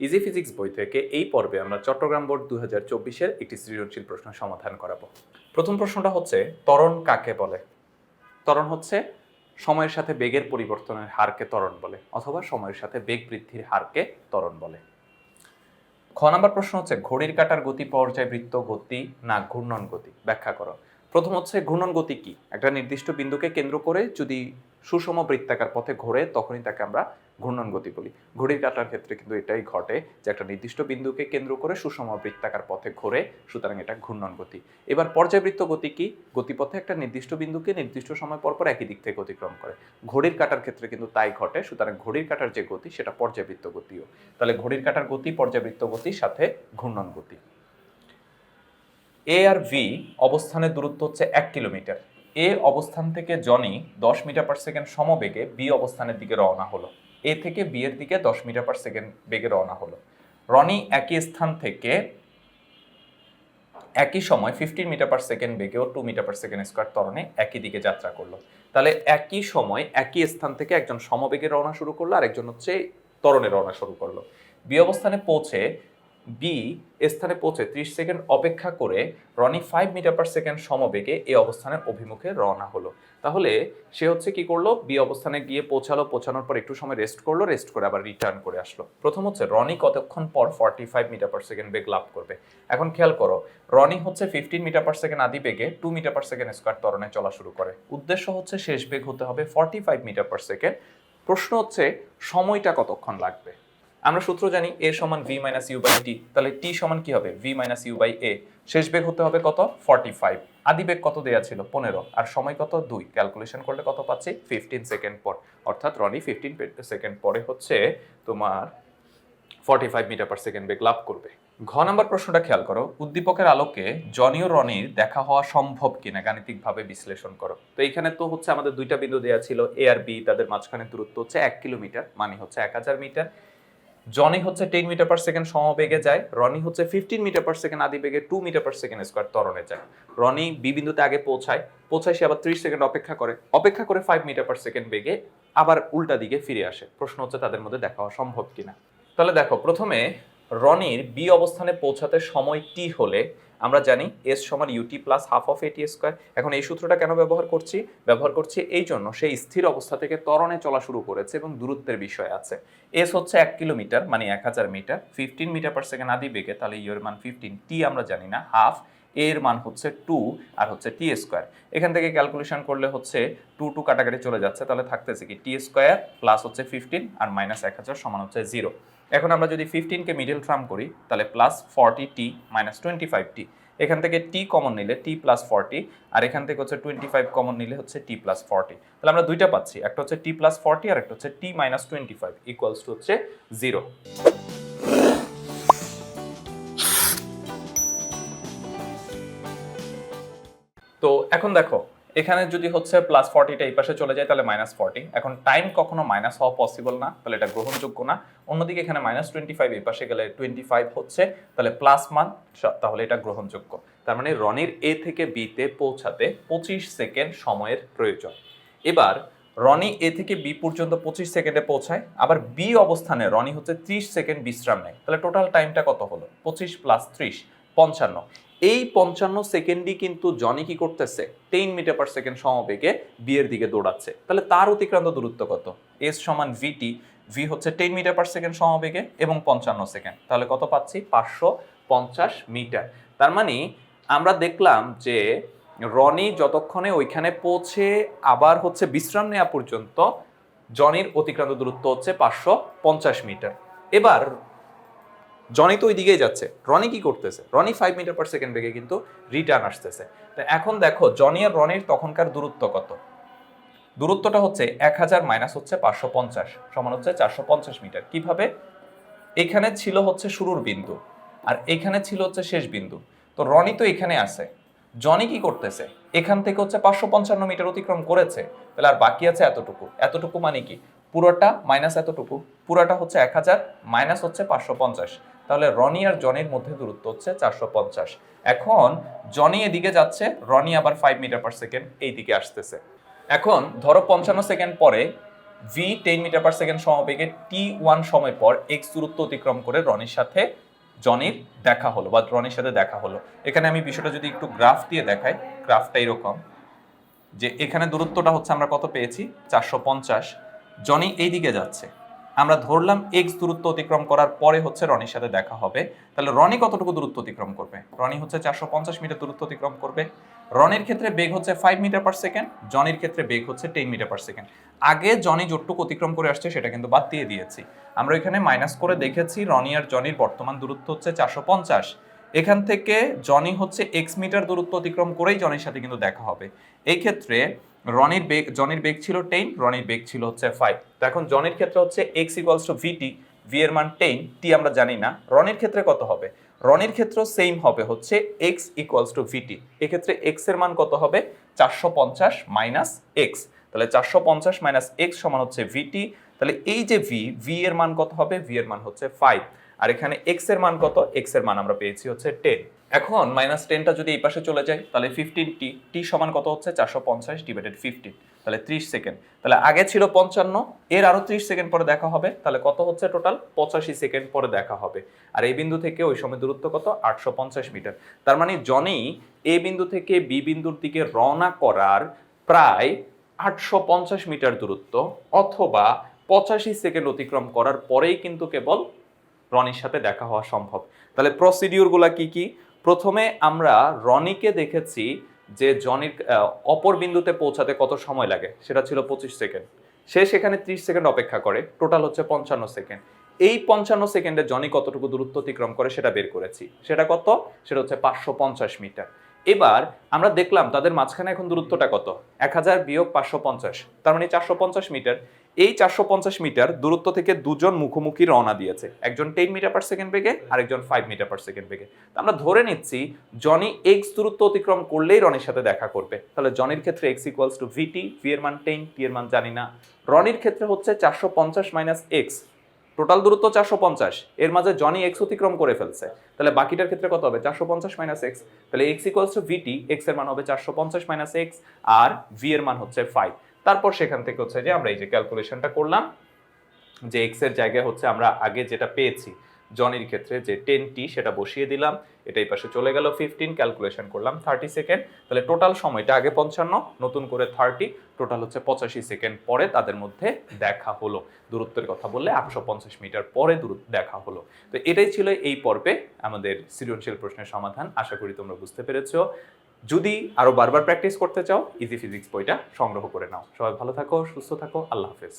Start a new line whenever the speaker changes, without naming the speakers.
Easy physics বই থেকে এই পর্বে আমরা চট্টগ্রাম বোর্ড দু হাজার চব্বিশের একটি সৃজনশীল প্রশ্ন সমাধান করাবো। প্রথম প্রশ্নটা হচ্ছে, ত্বরণ কাকে বলে? ত্বরণ হচ্ছে সময়ের সাথে বেগের পরিবর্তনের হারকে ত্বরণ বলে, অথবা সময়ের সাথে বেগ বৃদ্ধির হারকে ত্বরণ বলে। খ নাম্বার প্রশ্ন হচ্ছে, ঘড়ির কাঁটার গতি পর্যায়বৃত্ত গতি না ঘূর্ণন গতি? ব্যাখ্যা করো। প্রথম হচ্ছে, ঘূর্ণন গতি কি? একটা নির্দিষ্ট বিন্দুকে কেন্দ্র করে যদি সুষম বৃত্তাকার পথে ঘোরে, তখনই তাকে আমরা ঘূর্ণন গতি বলি। ঘড়ির কাঁটার ক্ষেত্রে কিন্তু এটাই ঘটে যে একটা নির্দিষ্ট বিন্দুকে কেন্দ্র করে সুষম বৃত্তাকার পথে ঘোরে, সুতরাং এটা ঘূর্ণন গতি। এবার পর্যায়বৃত্ত গতি কি? গতিপথে একটা নির্দিষ্ট বিন্দুকে নির্দিষ্ট সময় পর পর একই দিক থেকে অতিক্রম করে। ঘড়ির কাঁটার ক্ষেত্রে কিন্তু তাই ঘটে, সুতরাং ঘড়ির কাঁটার যে গতি, সেটা পর্যায়বৃত্ত গতিও। তাহলে ঘড়ির কাঁটার গতি, পর্যাবৃত্ত গতির সাথে ঘূর্ণন গতি। এ আর ভি অবস্থানের দূরত্ব হচ্ছে এক কিলোমিটার। এ অবস্থান থেকে জনি দশ মিটার পার সেকেন্ড সমবেগে বি অবস্থানের দিকে রওনা হলো। এ থেকে বি এর দিকে দশ মিটার পার সেকেন্ড বেগে রওনা হলো। রনি একই স্থান থেকে একই সময় ফিফটিন মিটার পার সেকেন্ড বেগে ও two metre per second square তরণে একই দিকে যাত্রা করল। তাহলে একই সময় একই স্থান থেকে একজন সমবেগে রওনা শুরু করল আর একজন হচ্ছে তরণে রওনা শুরু করল। বি অবস্থানে পৌঁছে বি স্থানে পৌঁছে ত্রিশ সেকেন্ড অপেক্ষা করে Ronnie five metre per second সমবেগে এই অবস্থানের অভিমুখে রওনা হলো। তাহলে সে হচ্ছে কি করল? বি অবস্থানে গিয়ে পৌঁছালো, পৌঁছানোর পর একটু সময় রেস্ট করল রেস্ট করে আবার রিটার্ন করে আসলো। প্রথম হচ্ছে রনি কতক্ষণ পর forty five metre per second বেগ লাভ করবে? এখন খেয়াল করো, রনি হচ্ছে ফিফটিন মিটার পার সেকেন্ড আদি বেগে two metre per second square ত্বরণে চলা শুরু করে। উদ্দেশ্য হচ্ছে শেষ বেগ হতে হবে forty five metre per second প্রশ্ন হচ্ছে, সময়টা কতক্ষণ লাগবে? আমরা সূত্র জানি এ সমান V minus U by T তাহলে টি সমান কি হবে? V minus U by A শেষ বেগ হতে হবে কত? ফর্টি ফাইভ আদি বেগ কত দেয়া ছিল? পনেরো। আর সময় কত? দুই। ক্যালকুলেশন করলে কত পাচ্ছি? ফিফটিন সেকেন্ড পর। অর্থাৎ রনি ফিফটিন সেকেন্ড পরে হচ্ছে তোমার forty five metre per second বেগ লাভ করবে। ঘ নাম্বার প্রশ্নটা খেয়াল করো। উদ্দীপকের আলোকে জনীয় রনির দেখা হওয়া সম্ভব কিনা? গাণিতিকভাবে বিশ্লেষণ করো। তো এখানে তো হচ্ছে আমাদের দুইটা বিন্দু দেওয়া ছিল এ আর বি তাদের মাঝখানে দূরত্ব হচ্ছে এক কিলোমিটার মানে হচ্ছে এক হাজার মিটার জনি হচ্ছে টেন মিটার পার সেকেন্ড সমবেগে যায় রনি হচ্ছে ফিফটিন মিটার পার সেকেন্ড আদি বেগে two metre per second square তরণে যায়। রনি বি বিন্দুতে আগে পৌঁছায় পৌঁছায় সে আবার ত্রিশ সেকেন্ড অপেক্ষা করে অপেক্ষা করে ফাইভ মিটার পার সেকেন্ড বেগে আবার উল্টা দিকে ফিরে আসে। প্রশ্ন হচ্ছে তাদের মধ্যে দেখা হওয়া সম্ভব কিনা? তাহলে দেখো, প্রথমে রনির বি অবস্থানে পৌঁছাতে সময় টি হলে, আমরা জানি এস সমান UT plus half of AT square এখন এই সূত্রটা কেন ব্যবহার করছি? ব্যবহার করছি এই জন্য সেই স্থির অবস্থা থেকে ত্বরণে চলা শুরু করেছে এবং দূরত্বের বিষয় আছে। এস হচ্ছে এক কিলোমিটার মানে এক হাজার metre. Fifteen metre per second আদি বেগে, তাহলে ইউর মান ফিফটিন টি আমরা জানি না হাফ এর মান হচ্ছে টু আর হচ্ছে টি স্কোয়ার এখান থেকে ক্যালকুলেশন করলে হচ্ছে টু টু কাটাকাটি চলে যাচ্ছে, তাহলে থাকতেছে কি টি স্কোয়ার প্লাস হচ্ছে ফিফটিন আর মাইনাস এক হাজার সমান হচ্ছে জিরো এখন আমরা যদি ফিফটিনকে মিডল ট্রাম করি, তাহলে plus forty T minus twenty five T এখান থেকে টি কমন নিলে টি প্লাস ফর্টি আর এখান থেকে হচ্ছে টোয়েন্টি ফাইভ কমন নিলে হচ্ছে টি প্লাস ফর্টি তাহলে আমরা দুইটা পাচ্ছি, একটা হচ্ছে টি প্লাস ফর্টি আর একটা হচ্ছে T minus twenty five equals to হচ্ছে জিরো তো এখন দেখো এখানে যদি হচ্ছে প্লাস ফর্টিটা এই পাশে চলে যায়, তাহলে মাইনাস ফর্টি এখন টাইম কখনো মাইনাস হওয়া পসিবল না, তাহলে এটা গ্রহণযোগ্য না। অন্যদিকে এখানে মাইনাস টোয়েন্টি ফাইভ এই পাশে গেলে টোয়েন্টি ফাইভ হচ্ছে, তাহলে প্লাস মান তাহলে এটা গ্রহণযোগ্য। তার মানে রনির এ থেকে বিতে পৌঁছাতে পঁচিশ সেকেন্ড সময়ের প্রয়োজন। এবার, রনি এ থেকে বি পর্যন্ত পঁচিশ সেকেন্ডে পৌঁছায়, আবার বি অবস্থানে রনি হচ্ছে ত্রিশ সেকেন্ড বিশ্রাম নেয়। তাহলে টোটাল টাইমটা কত হলো? পঁচিশ প্লাস ত্রিশ, পঞ্চান্ন। এই পঞ্চান্ন সেকেন্ডই কিন্তু জনি কি করতেছে? টেন মিটার পার সেকেন্ড সমবেগে বি এর দিকে দৌড়াচ্ছে। তাহলে তার অতিক্রান্ত দূরত্ব কত? এস সমান ভিটি ভি হচ্ছে টেন মিটার পার সেকেন্ড সমবেগে এবং পঞ্চান্ন সেকেন্ড। তাহলে কত পাচ্ছি? পাঁচশো পঞ্চাশ মিটার তার মানে আমরা দেখলাম যে রনি যতক্ষণে ওইখানে পৌঁছে আবার হচ্ছে বিশ্রাম নেওয়া পর্যন্ত জনির অতিক্রান্ত দূরত্ব হচ্ছে পাঁচশো পঞ্চাশ মিটার এবার জনি তো ওই দিকেই যাচ্ছে। রনি কি করতেছে? Ronnie five metre per second বেগে কিন্তু রিটার্ন আসতেছে। তো এখন দেখো, জনি আর রনির তখনকার দূরত্ব কত? দূরত্বটা হচ্ছে এক হাজার মাইনাস হচ্ছে পাঁচশো পঞ্চাশ, সমান হচ্ছে চারশো পঞ্চাশ মিটার কীভাবে? এখানে ছিল হচ্ছে শুরুর বিন্দু, আর এখানে ছিল হচ্ছে শেষ বিন্দু। তো রনি তো এখানে আছে। জনি কি করতেছে? এখান থেকে হচ্ছে পাঁচশো পঞ্চান্ন মিটার অতিক্রম করেছে। তাহলে আর বাকি আছে এতটুকু। এতটুকু মানে কি? পুরোটা মাইনাস এতটুকু। পুরোটা হচ্ছে এক হাজার মাইনাস হচ্ছে পাঁচশো পঞ্চাশ। তাহলে রনি আর জনির মধ্যে দূরত্ব হচ্ছে চারশো পঞ্চাশ। এখন জনি এদিকে যাচ্ছে, রনি আবার ফাইভ মিটার পার সেকেন্ড এই দিকে আসতেছে। এখন ধরো পঞ্চান্ন সেকেন্ড পরে V ten metre per second সমবেগে টি ওয়ান সময় পর এক্স দূরত্ব অতিক্রম করে রনির সাথে জনির দেখা হলো বা রনির সাথে দেখা হলো। এখানে আমি বিষয়টা যদি একটু গ্রাফ দিয়ে দেখাই গ্রাফটা এরকম যে এখানে দূরত্বটা হচ্ছে আমরা কত পেয়েছি? চারশো পঞ্চাশ। জনি এই দিকে যাচ্ছে। আমরা ধরলাম এক্স দূরত্ব অতিক্রম করার পরে হচ্ছে রনির সাথে দেখা হবে। তাহলে রনি কতটুকু দূরত্ব অতিক্রম করবে? রনি হচ্ছে চারশো পঞ্চাশ মিটার দূরত্ব অতিক্রম করবে। রনির ক্ষেত্রে বেগ হচ্ছে ফাইভ মিটার পার সেকেন্ড জনির ক্ষেত্রে বেগ হচ্ছে টেন মিটার পার সেকেন্ড আগে জনি যতটুকু অতিক্রম করে আসছে সেটা কিন্তু বাদ দিয়ে দিয়েছি। আমরা এখানে মাইনাস করে দেখেছি রনি আর জনির বর্তমান দূরত্ব হচ্ছে চারশো পঞ্চাশ। এখান থেকে জনি হচ্ছে এক্স মিটার দূরত্ব অতিক্রম করেই জনির সাথে কিন্তু দেখা হবে। এই ক্ষেত্রে রনির বেগ, জনের বেগ ছিল টেন রনির বেগ ছিল হচ্ছে ফাইভ তো এখন জনির ক্ষেত্রে হচ্ছে X equals to VT V এর মান টেন টি আমরা জানি না। রনের ক্ষেত্রে কত হবে? রনের ক্ষেত্রে সেম হবে হচ্ছে এক্স ইকুয়ালস টু ভিটি এক্ষেত্রে এক্সের মান কত হবে? চারশো পঞ্চাশ মাইনাস এক্স তাহলে চারশো পঞ্চাশ মাইনাস এক্স সমান হচ্ছে ভিটি তাহলে এই যে ভি ভি এর মান কত হবে? ভি এর মান হচ্ছে ফাইভ আর এখানে এক্সের মান কত? এক্সের মান আমরা পেয়েছি হচ্ছে টেন এখন মাইনাস টেনটা যদি এই পাশে চলে যায়, তাহলে ফিফটিন টি টি সমান কত হচ্ছে? চারশো পঞ্চাশ ডিভাইডেড ফিফটিন তাহলে ত্রিশ সেকেন্ড তাহলে আগে ছিল পঞ্চান্ন, এর আরও ত্রিশ সেকেন্ড পরে দেখা হবে। তাহলে কত হচ্ছে টোটাল পঁচাশি সেকেন্ড পরে দেখা হবে। আর এই বিন্দু থেকে ওই সময় দূরত্ব কত? আটশো পঞ্চাশ মিটার তার মানে জনেই এ বিন্দু থেকে বি বিন্দুর দিকে রওনা করার প্রায় আটশো পঞ্চাশ মিটার দূরত্ব, অথবা পঁচাশি সেকেন্ড অতিক্রম করার পরেই কিন্তু কেবল রনির সাথে দেখা হওয়া সম্ভব। তাহলে প্রসিডিউরগুলো কি কি? প্রথমে আমরা রনিকে দেখেছি যে জনির অপর বিন্দুতে পৌঁছাতে কত সময় লাগে? সেটা ছিল পঁচিশ সেকেন্ড। সে সেখানে ত্রিশ সেকেন্ড অপেক্ষা করে। টোটাল হচ্ছে পঞ্চান্ন সেকেন্ড। এই পঞ্চান্ন সেকেন্ডে জনি কতটুকু দূরত্ব অতিক্রম করে সেটা বের করেছি। সেটা কত? সেটা হচ্ছে পাঁচশো পঞ্চাশ মিটার। এবার আমরা দেখলাম তাদের মাঝখানে এখন দূরত্বটা কত? এক হাজার বিয়োগ পাঁচশো পঞ্চাশ। তার মানে চারশো পঞ্চাশ মিটার। এই চারশো পঞ্চাশ মিটার দূরত্ব থেকে দুজন মুখোমুখি রওনা দিয়েছে। একজন টেন মিটার পার সেকেন্ড বেগে, আরেকজন ফাইভ মিটার পার সেকেন্ড বেগে। আমরা ধরে নিচ্ছি জনি এক্স দূরত্ব অতিক্রম করলেই রনির সাথে দেখা করবে। তাহলে জনির ক্ষেত্রে X equals to VT V এর মান টেন টি এর মান জানি না। রনির ক্ষেত্রে হচ্ছে চারশো পঞ্চাশ মাইনাস এক্স টোটাল দূরত্ব চারশো পঞ্চাশ। এর মাঝে জনি এক্স অতিক্রম করে ফেলছে। তাহলে বাকিটার ক্ষেত্রে কত হবে? চারশো পঞ্চাশ মাইনাস এক্স তাহলে এক্স ইকুয়ালস টু ভিটি এক্সের মান হবে চারশো পঞ্চাশ মাইনাস এক্স আর ভি এর মান হচ্ছে ফাইভ তারপর সেখান থেকে হচ্ছে যে আমরা এই যে ক্যালকুলেশনটা করলাম, যে এক্সের জায়গায় হচ্ছে আমরা আগে যেটা পেয়েছি জনির ক্ষেত্রে যে টেন টি সেটা বসিয়ে দিলাম, এটা এই পাশে চলে গেল ফিফটিন ক্যালকুলেশন করলাম থার্টি সেকেন্ড তাহলে টোটাল সময়টা আগে পঞ্চান্ন, নতুন করে থার্টি টোটাল হচ্ছে পঁচাশি সেকেন্ড পরে তাদের মধ্যে দেখা হলো। দূরত্বের কথা বললে আটশো পঞ্চাশ মিটার পরে দূরত্ব দেখা হলো। তো এটাই ছিল এই পর্বে আমাদের সৃজনশীল প্রশ্নের সমাধান, আশা করি তোমরা বুঝতে পেরেছ। যদি আরও বারবার প্র্যাকটিস করতে চাও ইজি ফিজিক্স বইটা সংগ্রহ করে নাও। সবাই ভালো থাকো, সুস্থ থাকো, আল্লাহ হাফেজ।